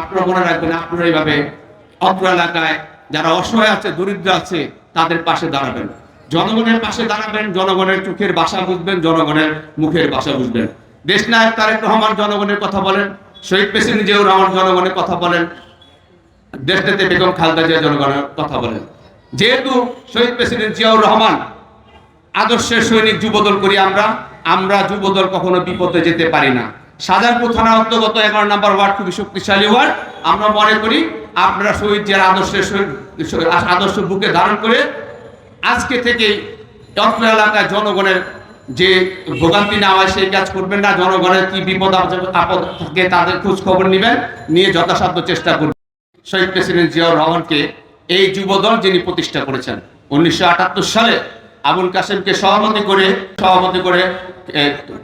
আপনারা মনে রাখবেন আপনারা এইভাবে অত্র এলাকায় যারা অসহায় আছে, দরিদ্র আছে, তাদের পাশে দাঁড়াবেন। জনগণের পাশে দাঁড়াবেন, জনগণের চোখের বাসা বুঝবেন, জনগণের মুখের বাসা বুঝবেন। দেশ নায়ক তারেক রহমান জনগণের কথা বলেন, শহীদ প্রেসিডেন্ট জিয়াউর রহমান জনগণের কথা বলেন, দেশনেত্রী বেগম খালেদা জিয়া জনগণের কথা বলেন। যেহেতু শহীদ প্রেসিডেন্ট জিয়াউর রহমান আদর্শের সৈনিক যুবদল করি আমরা আমরা যুবদল কখনো বিপদে যেতে পারি না। সাজারপুর থানা অন্তর্গত এগারো নম্বর ওয়ার্ড খুবই শক্তিশালী ওয়ার্ড। আমরা মনে করি আপনারা শহীদ জিয়ার আদর্শের আদর্শ বুকে ধারণ করে আজকে থেকেই অত্র এলাকায় জনগণের যে ভোগান্তি না হয় সেই কাজ করবেন না, জনগণের কি বিপদ আপদ- থাকে তাদের খোঁজ খবর নেবেন, নিয়ে যথাসাধ্য চেষ্টা করবেন। শহীদ প্রেসিডেন্ট জিয়াউর রহমানকে এই যুবদল যিনি প্রতিষ্ঠা করেছেন, উনিশশো আটাত্তর সালে আবুল কাসেমকে সভাপতি করে সভাপতি করে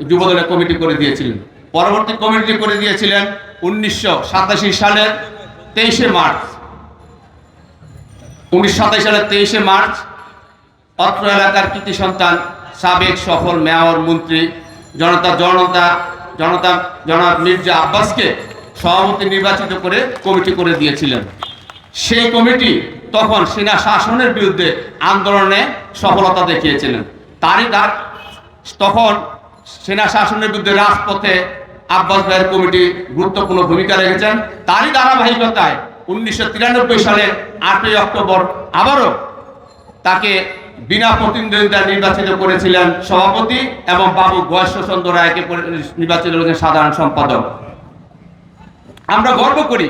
যুবদলের কমিটি করে দিয়েছিলেন। পরবর্তী কমিটি করে দিয়েছিলেন উনিশশো সাতাশি সালের তেইশে মার্চ। উনিশশো সাতাশি সালের তেইশে মার্চ, অত্র এলাকার কৃতি সন্তান, সাবেক সফল মেয়র, মন্ত্রী, জনতা জনতা জনতা, জনাব মির্জা আব্বাসকে সভাপতি নির্বাচিত করে কমিটি করে দিয়েছিলেন। সেই কমিটি তখন সেনা শাসনের বিরুদ্ধে আন্দোলনে সফলতা দেখিয়েছিলেন। তারই তার তখন সেনা শাসনের বিরুদ্ধে রাজপথে আব্বাস ভাইয়ের কমিটি গুরুত্বপূর্ণ ভূমিকা রেখেছেন। তারই ধারাবাহিকতায় উনিশশো সালের আটই অক্টোবর আবারও তাকে বিনা প্রতিদ্বন্দ্বিতা নির্বাচিত করেছিলেন সভাপতি এবং বাবু গয়েশ্বচন্দ্র রায়কে নির্বাচিত করেছেন সাধারণ সম্পাদক। আমরা গর্ব করি,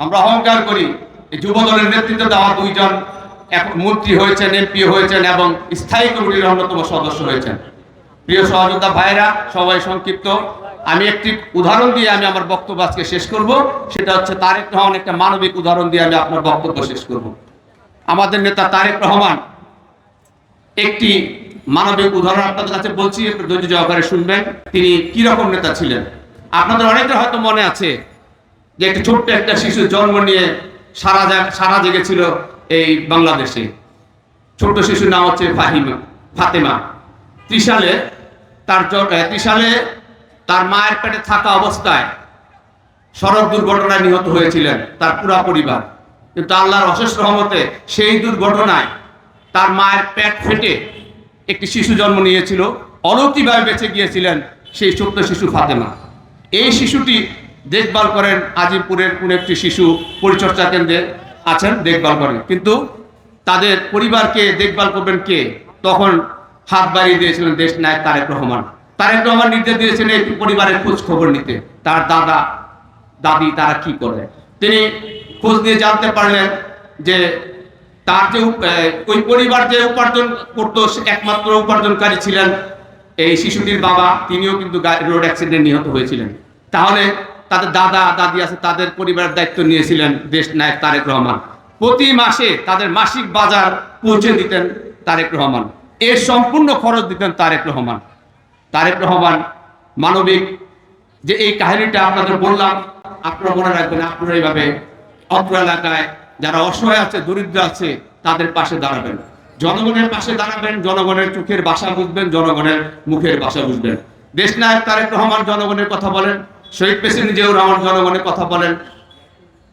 আমরা অহংকার করি যুব দলের নেতৃত্ব দেওয়া দুইজন এখন মন্ত্রী হয়েছেন, এমপি হয়েছেন এবং স্থায়ী কমিটির অন্যতম সদস্য হয়েছেন। প্রিয় সহযোদ্ধা ভাইরা সবাই সংক্ষিপ্ত। আমি একটি উদাহরণ দিয়ে আমি আমার বক্তব্য আজকে শেষ করব। সেটা হচ্ছে তারেক রহমান একটা মানবিক উদাহরণ দিয়ে আমি আপনার বক্তব্য শেষ করব। আমাদের নেতা তারেক রহমান একটি মানবিক উদাহরণ আপনাদের কাছে বলছি ধৈর্য সহকারে শুনবেন, তিনি কি রকম নেতা ছিলেন। আপনাদের অনেকের হয়তো মনে আছে যে একটি ছোট্ট একটা শিশু জন্ম নিয়ে সারা সারা জেগেছিল এই বাংলাদেশে। ছোট্ট শিশুর নাম হচ্ছে ফাহিমা, ফাতেমা। ত্রিশালে তার ত্রিশালে তার মায়ের পেটে থাকা অবস্থায় সড়ক দুর্ঘটনায় নিহত হয়েছিলেন তার পুরা পরিবার। কিন্তু আল্লাহর অশেষ রহমতে সেই দুর্ঘটনায় তার মায়ের পেট ফেটে একটি শিশু জন্ম নিয়েছিল। অলৌকিকভাবে বেঁচে গিয়েছিলেন সেই ছোট্ট শিশু ফাতেমা। এই শিশুটি দেখভাল করেন আজিমপুরের কোন একটি শিশু পরিচর্যা কেন্দ্রে আছেন, দেখভাল করেন। কিন্তু তাদের পরিবারকে দেখভাল করবেন কে? তখন হাত বাড়িয়ে দিয়েছিলেন দেশ নায়ক তারেক রহমান। তারেক রহমান নির্দেশ দিয়েছিলেন এই পরিবারের খোঁজ খবর নিতে। তার দাদা, দাদি তারা কি করে তিনি খোঁজ নিয়ে জানতে পারলেন যে তার যে ওই পরিবার যে উপার্জন করতো একমাত্র উপার্জনকারী ছিলেন এই শিশুটির বাবা। তিনিও কিন্তু রোড অ্যাক্সিডেন্ট নিহত হয়েছিলেন। তাহলে তাদের দাদা, দাদি আছে, তাদের পরিবারের দায়িত্ব নিয়েছিলেন দেশ নায়ক তারেক রহমান। প্রতি মাসে তাদের মাসিক বাজার পৌঁছে দিতেন তারেক রহমান। এর সম্পূর্ণ খরচ দিতেন তারেক রহমান। তারেক রহমান, মানবিক, যে এই কাহিনীটা আপনাদের বললাম, আপনারা মনে রাখবেন আপনারা এইভাবে অত্র এলাকায় যারা অসহায় আছে, দরিদ্র আছে, তাদের পাশে দাঁড়াবেন। জনগণের পাশে দাঁড়াবেন, জনগণের চোখের বাসা বুঝবেন, জনগণের মুখের ভাষা বুঝবেন। দেশ নায়ক তারেক রহমান জনগণের কথা বলেন, শহীদ প্রেসিডেন্ট জিয়াউর রহমান জনগণের কথা বলেন,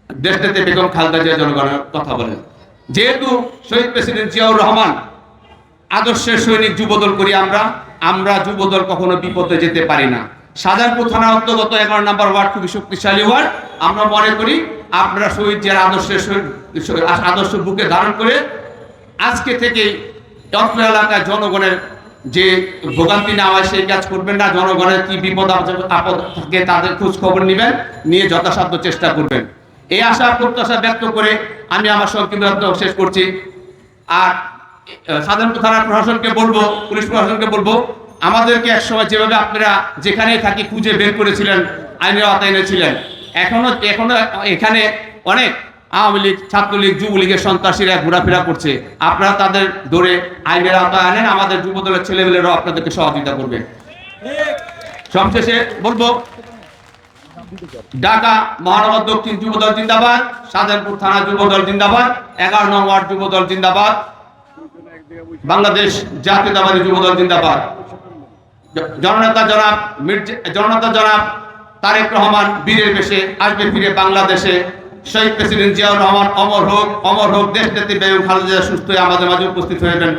দেশনেত্রী বেগম খালদা জিয়া জনগণের কথা বলেন। যেহেতু শহীদ প্রেসিডেন্ট জিয়াউর রহমান আদর্শের সৈনিক যুবদল করি আমরা আমরা যুবদল কখনো বিপদে যেতে পারি না। সাজারপুর থানা অন্তর্গত এগারো নম্বর ওয়ার্ড খুবই শক্তিশালী ওয়ার্ড। আমরা মনে করি আপনারা শহীদ জিয়ার আদর্শের আদর্শ বুকে ধারণ করে আজকে থেকেই অত্র এলাকায় জনগণের যে ভোগান্তি না হয় সেই কাজ করবেন না। জনগণের কি বিপদ আপদ- থাকে তাদের খোঁজ খবর নেবেন, নিয়ে যথাসাধ্য চেষ্টা করবেন। এই আশা, প্রত্যাশা ব্যক্ত করে আমি আমার সংক্ষিপ্ত শেষ করছি। আর সাধারণত থানা প্রশাসনকে বলব, পুলিশ প্রশাসনকে বলব, আমাদেরকে একসময় যেভাবে আপনারা যেখানেই থাকি খুঁজে বের করেছিলেন, আইনের আওতায় এনেছিলেন। এখনও এখনও এখানে অনেক আওয়ামী লীগ, ছাত্রলীগ, যুবলীগের সন্ত্রাসীরা ঘোরাফেরা করছে। আপনারা তাদের ধরে আইনের আওতায় আনেন, আমাদের যুবদলের ছেলেমেয়েরাও আপনাদেরকে সহযোগিতা করবে। সবশেষে বলব, ঢাকা মহানগর দক্ষিণ যুবদল জিন্দাবাদ শাহজাহানপুর থানা যুবদল জিন্দাবাদ, এগারো নং ওয়ার্ড যুবদল জিন্দাবাদ। বাংলাদেশ জাতীয়তাবাদী যুবদল জিন্দাবাদ। জননেতা জনাব মির্জা জননেতা জনাব তারেক রহমান বীরের বেশে আসবে ফিরে বাংলাদেশে। শহীদ প্রেসিডেন্ট জিয়াউর রহমান অমর হোক অমর হোক দেশ নেত্রী বেগম খালেদা সুস্থ হয়ে আমাদের মাঝে উপস্থিত হয়েছেন